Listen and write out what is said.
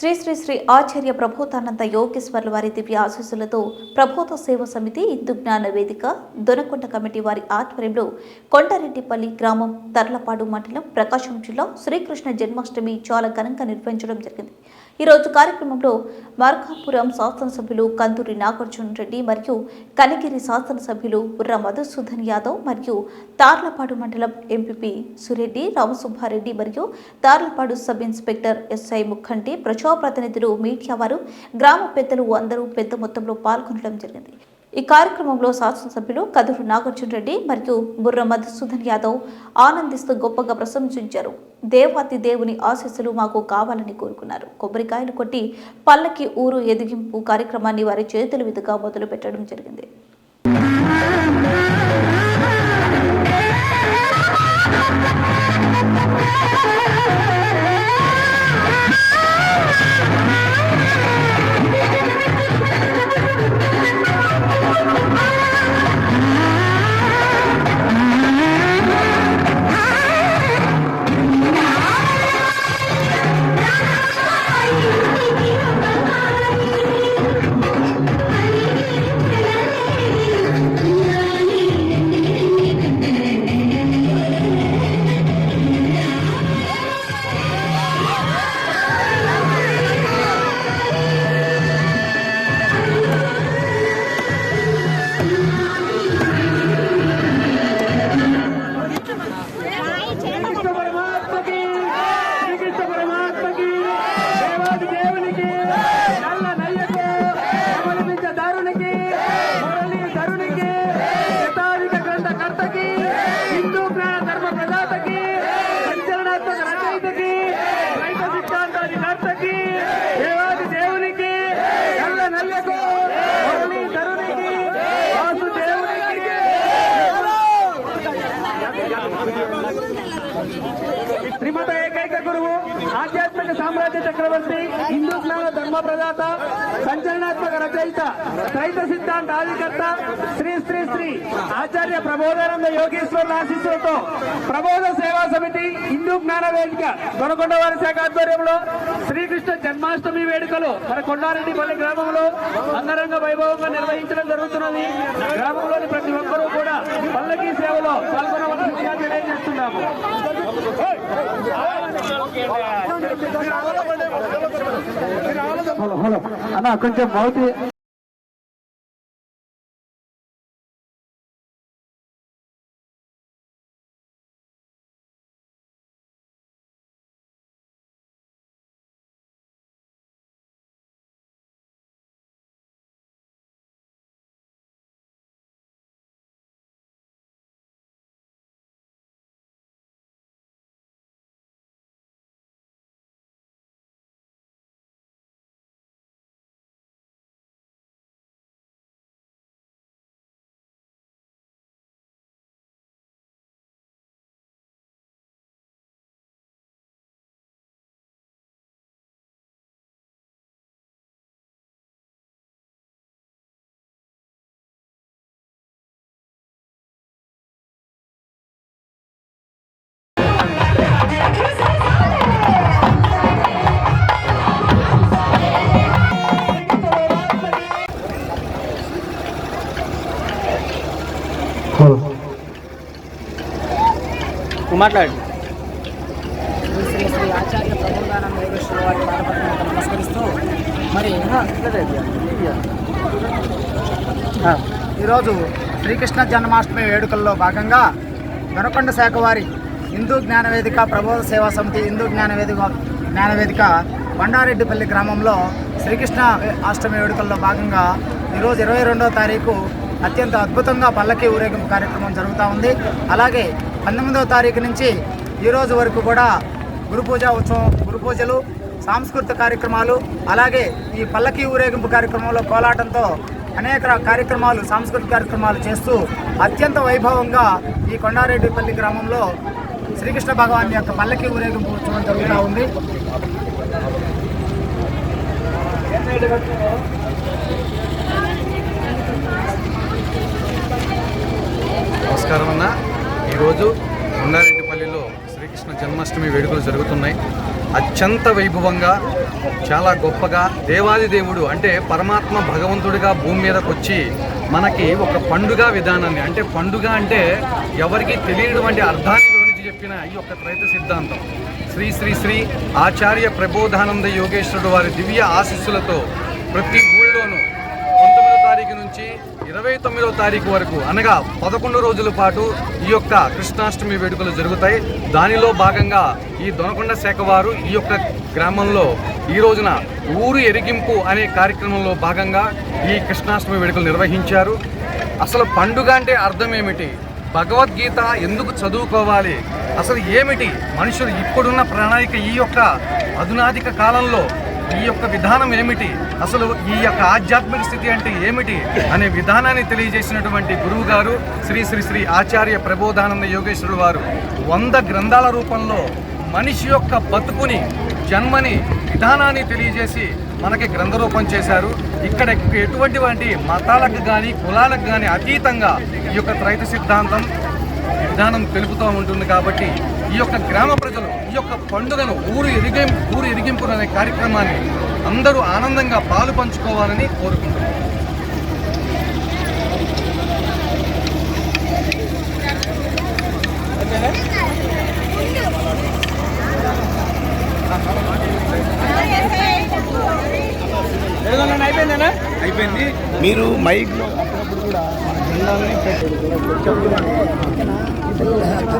శ్రీ శ్రీ శ్రీ ఆచార్య ప్రబోధానంద యోగేశ్వర్ల వారి దివ్య ఆశీస్సులతో ప్రబోధ సేవ సమితి హిందూ జ్ఞాన వేదిక దొనకొండ కమిటీ వారి ఆధ్వర్యంలో కొండారెడ్డిపల్లి గ్రామం తర్లపాడు మండలం ప్రకాశం జిల్లా శ్రీకృష్ణ జన్మాష్టమి చాలా ఘనంగా నిర్వహించడం జరిగింది. ఈరోజు కార్యక్రమంలో మార్కాపురం శాసనసభ్యులు కందూరి నాగార్జున రెడ్డి మరియు కనిగిరి శాసనసభ్యులు బుర్ర మధుసూదన్ యాదవ్ మరియు తార్లపాడు మండలం ఎంపీపీ సురెడ్డి రామసుబ్బారెడ్డి మరియు Tarlapadu sub inspector SI Mukhanti ప్రజాప్రతినిధులు మీడియా వారు గ్రామ పెద్దలు అందరూ పెద్ద మొత్తంలో పాల్గొనడం జరిగింది. ఈ కార్యక్రమంలో శాసనసభ్యులు కదురు నాగార్జున రెడ్డి మరియు బుర్ర మధుసూదన్ యాదవ్ ఆనందిస్తూ గొప్పగా ప్రశంసించారు. దేవాతి దేవుని ఆశీస్సులు మాకు కావాలని కోరుకున్నారు. కొబ్బరికాయలు కొట్టి పల్లకి ఊరు ఎదిగింపు కార్యక్రమాన్ని వారి చేతుల మీదుగా మొదలు పెట్టడం జరిగింది. శ్రీమత ఏకైక గురువు ఆధ్యాత్మిక సామ్రాజ్య చక్రవర్తి హిందూ జ్ఞాన ధర్మ ప్రదాత సంచలనాత్మక రచయిత రైత సిద్ధాంత ఆదికర్త శ్రీ శ్రీ శ్రీ ఆచార్య ప్రబోధానంద యోగేశ్వరుల ఆశీస్సులతో ప్రబోధ సేవా సమితి హిందూ జ్ఞాన వేదిక దొనకొండ వారి శాఖ ఆధ్వర్యంలో శ్రీకృష్ణ జన్మాష్టమి వేడుకలు మన కొండారెడ్డిపల్లి గ్రామంలో అంగరంగ వైభవంగా నిర్వహించడం జరుగుతున్నది. فلا فلا أنا كنت موتي మాట్లాడు శ్రీ శ్రీ శ్రీ ఆచార్య ప్రబోధానంద యోగేశ్వర వారి పాదపద్మకు నమస్కరిస్తూ మరి ఈరోజు శ్రీకృష్ణ జన్మాష్టమి వేడుకల్లో భాగంగా దొనకొండ శాఖ వారి హిందూ జ్ఞానవేదిక ప్రబోధ సేవా సమితి హిందూ జ్ఞానవేదిక జ్ఞానవేదిక బండారెడ్డిపల్లి గ్రామంలో శ్రీకృష్ణ అష్టమి వేడుకల్లో భాగంగా ఈరోజు ఇరవై రెండవ తారీఖు అత్యంత అద్భుతంగా పల్లకి ఊరేగింపు కార్యక్రమం జరుగుతూ ఉంది. అలాగే పంతొమ్మిదవ తారీఖు నుంచి ఈరోజు వరకు కూడా గురు పూజ ఉత్సవం గురు పూజలు సాంస్కృతిక కార్యక్రమాలు అలాగే ఈ పల్లకి ఊరేగింపు కార్యక్రమంలో కోలాటంతో అనేక కార్యక్రమాలు సాంస్కృతిక కార్యక్రమాలు చేస్తూ అత్యంత వైభవంగా ఈ కొండారెడ్డిపల్లి గ్రామంలో శ్రీకృష్ణ భగవాన్ యొక్క పల్లకి ఊరేగింపు ఉత్సవం జరుగుతూ ఉంది. నమస్కారం అన్న. ఈరోజు కొండారెడ్డిపల్లిలో శ్రీకృష్ణ జన్మాష్టమి వేడుకలు జరుగుతున్నాయి. అత్యంత వైభవంగా చాలా గొప్పగా దేవాది దేవుడు అంటే పరమాత్మ భగవంతుడిగా భూమి మీదకి వచ్చి మనకి ఒక పండుగ విధానాన్ని అంటే పండుగ అంటే ఎవరికి తెలియనటువంటి అర్థాన్ని గురించి చెప్పిన ఈ యొక్క త్రైత సిద్ధాంతం. శ్రీ శ్రీ శ్రీ ఆచార్య ప్రబోధానంద యోగేశ్వరుడు వారి దివ్య ఆశీస్సులతో ప్రతి ఊళ్ళోనూ పంతొమ్మిదో తారీఖు నుంచి ఇరవై తొమ్మిదో తారీఖు వరకు అనగా పదకొండు రోజుల పాటు ఈ యొక్క కృష్ణాష్టమి వేడుకలు జరుగుతాయి. దానిలో భాగంగా ఈ దొనకొండ శాఖ వారు ఈ యొక్క గ్రామంలో ఈ రోజున ఊరు ఎరిగింపు అనే కార్యక్రమంలో భాగంగా ఈ కృష్ణాష్టమి వేడుకలు నిర్వహించారు. అసలు పండుగ అంటే అర్థం ఏమిటి? భగవద్గీత ఎందుకు చదువుకోవాలి? అసలు ఏమిటి? మనుషులు ఇప్పుడున్న ప్రణాళిక ఈ యొక్క అధునాధిక కాలంలో ఈ యొక్క విధానం ఏమిటి? అసలు ఈ యొక్క ఆధ్యాత్మిక స్థితి అంటే ఏమిటి? అనే విధానాన్ని తెలియజేసినటువంటి గురువు గారు శ్రీ శ్రీ శ్రీ ఆచార్య ప్రబోధానంద యోగేశ్వరుడు వారు వంద గ్రంథాల రూపంలో మనిషి యొక్క బతుకుని జన్మని విధానాన్ని తెలియజేసి మనకి గ్రంథరూపం చేశారు. ఇక్కడ ఎటువంటి వంటి మతాలకు కానీ కులాలకు కానీ అతీతంగా ఈ యొక్క త్రైత సిద్ధాంతం విధానం తెలుపుతూ ఉంటుంది కాబట్టి ఈ యొక్క గ్రామ ప్రజలు ఈ యొక్క పండుగను ఊరు ఎరిగే ఊరు ఎరిగింపు అనే కార్యక్రమాన్ని అందరూ ఆనందంగా పాలు పంచుకోవాలని కోరుకుంటున్నాను అయిపోయింది. మీరు మైక్లో అప్పుడప్పుడు కూడా జెండాలని